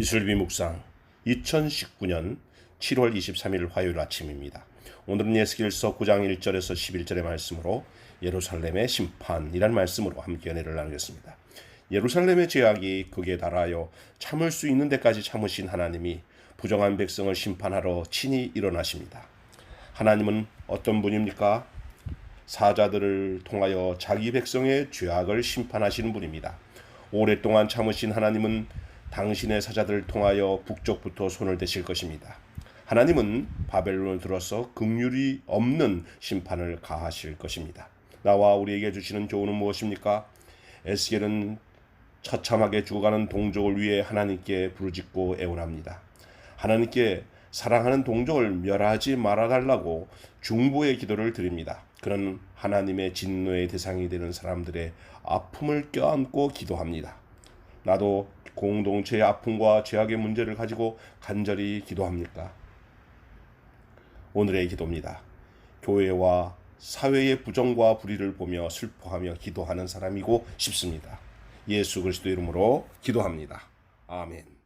이슬비 묵상 2019년 7월 23일 화요일 아침입니다. 오늘은 예스겔서 9장 1절에서 11절의 말씀으로 예루살렘의 심판이란 말씀으로 함께 연애를 나누겠습니다. 예루살렘의 죄악이 극에 달하여 참을 수 있는 데까지 참으신 하나님이 부정한 백성을 심판하러 친히 일어나십니다. 하나님은 어떤 분입니까? 사자들을 통하여 자기 백성의 죄악을 심판하시는 분입니다. 오랫동안 참으신 하나님은 당신의 사자들을 통하여 북쪽부터 손을 대실 것입니다. 하나님은 바벨론을 들어서 긍휼이 없는 심판을 가하실 것입니다. 나와 우리에게 주시는 교훈은 무엇입니까? 에스겔은 처참하게 죽어가는 동족을 위해 하나님께 부르짖고 애원합니다. 하나님께 사랑하는 동족을 멸하지 말아달라고 중보의 기도를 드립니다. 그는 하나님의 진노의 대상이 되는 사람들의 아픔을 껴안고 기도합니다. 나도 공동체의 아픔과 죄악의 문제를 가지고 간절히 기도합니까? 오늘의 기도입니다. 교회와 사회의 부정과 불의를 보며 슬퍼하며 기도하는 사람이고 싶습니다. 예수 그리스도 이름으로 기도합니다. 아멘.